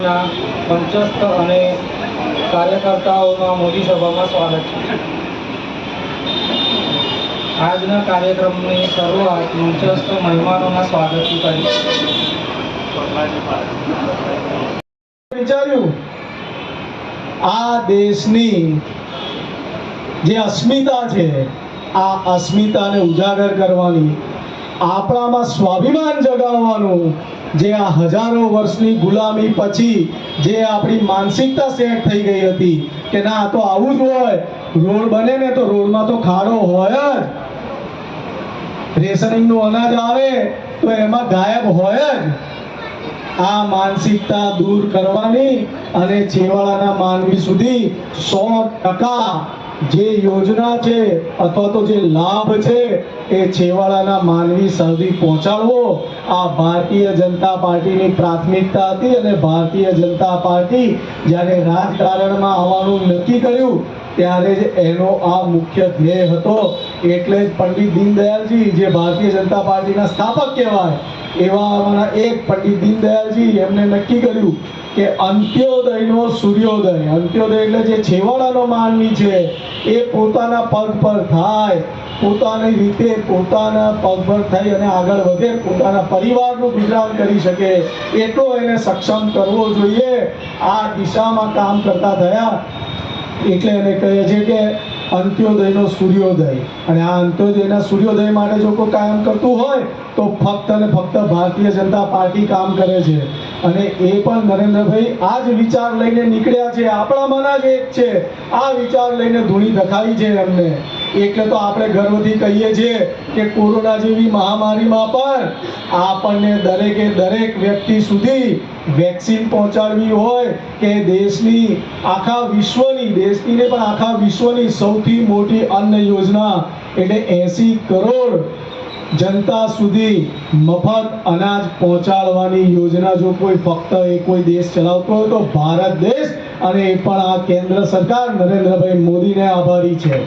મંચસ્થ અને કાર્યકર્તાઓના મોદી સભામાં સ્વાગત છે. આજના કાર્યક્રમની શરૂઆત મંચસ્થ મહેમાનોના સ્વાગતથી કરી. વિચાર્યું, આ દેશની જે અસ્મિતા છે, આ અસ્મિતાને ઉજાગર કરવાની, આપણામાં સ્વાભિમાન જગાવવાનું જે આ હજારો વર્ષની ગુલામી પછી જે આપણી માનસિકતા સેટ થઈ ગઈ હતી કે ના તો આવું જ હોય. રોડ બને ને તો રોડમાં તો ખાડો હોય જ. રેશનિંગનું અનાજ આવે તો એમાં ગાયબ હોય જ. આ માનસિકતા દૂર કરવાની અને છેવાડાના માનવી સુધી સો ટકા જે યોજના છે અથવા તો જે લાભ છે એ છેવાડાના માનવી સુધી પહોંચાડવો, આ ભારતીય જનતા પાર્ટીની પ્રાથમિકતા હતી અને ભારતીય જનતા પાર્ટી જ્યારે રાજકારણમાં આવવાનું નક્કી કર્યું ત્યારે જ એનો આ મુખ્ય ધ્યેય હતો. એટલે પંડિત દીનદયાળજી જે ભારતીય જનતા પાર્ટીના સ્થાપક કહેવાય, એવા અમારા એક પંડિત દીનદયાળજી એમને નક્કી કર્યું કે અંત્યોદયનો સૂર્યોદય. અંત્યોદય એટલે જે છેવાડાનો માનવી છે, એ પોતાના પગ પર થાય. પોતાની રીતે પોતાના પગ પર થઈ અને આગળ વધે, પોતાના પરિવારનું ગુજરાન કરી શકે. એટલો એને સક્ષમ કરવો જોઈએ. આ દિશામાં કામ કરતા થયા. એટલે એને કહે છે કે અંત્યોદયનો સૂર્યોદય. અને આ અંત્યોદયના સૂર્યોદય માટે જો કોઈ કામ કરતું હોય, તો ફક્ત અને ફક્ત ભારતીય જનતા પાર્ટી કામ કરે છે. અને એ પણ નરેન્દ્રભાઈ, આ જ વિચાર લઈને નીકળ્યા છે. આપણામાંના જ એક છે. આ વિચાર લઈને ધૂણી ધખાવી છે એમને. એટલે તો આપણે ગર્વથી કહીએ છીએ કે કોરોના જેવી મહામારીમાં પણ આપણને દરેકે દરેક વ્યક્તિ સુધી વેક્સિન પહોંચાડવી હોય કે દેશની આખા વિશ્વની, દેશની ને પણ આખા વિશ્વની સૌથી મોટી અન્ન યોજના એટલે એસી કરોડ જનતા સુધી મફત અનાજ પહોંચાડવાની યોજના જો કોઈ ફક્ત એ કોઈ દેશ ચલાવતો હોય તો ભારત દેશ અને એ પણ આ કેન્દ્ર સરકાર નરેન્દ્રભાઈ મોદીને આભારી છે.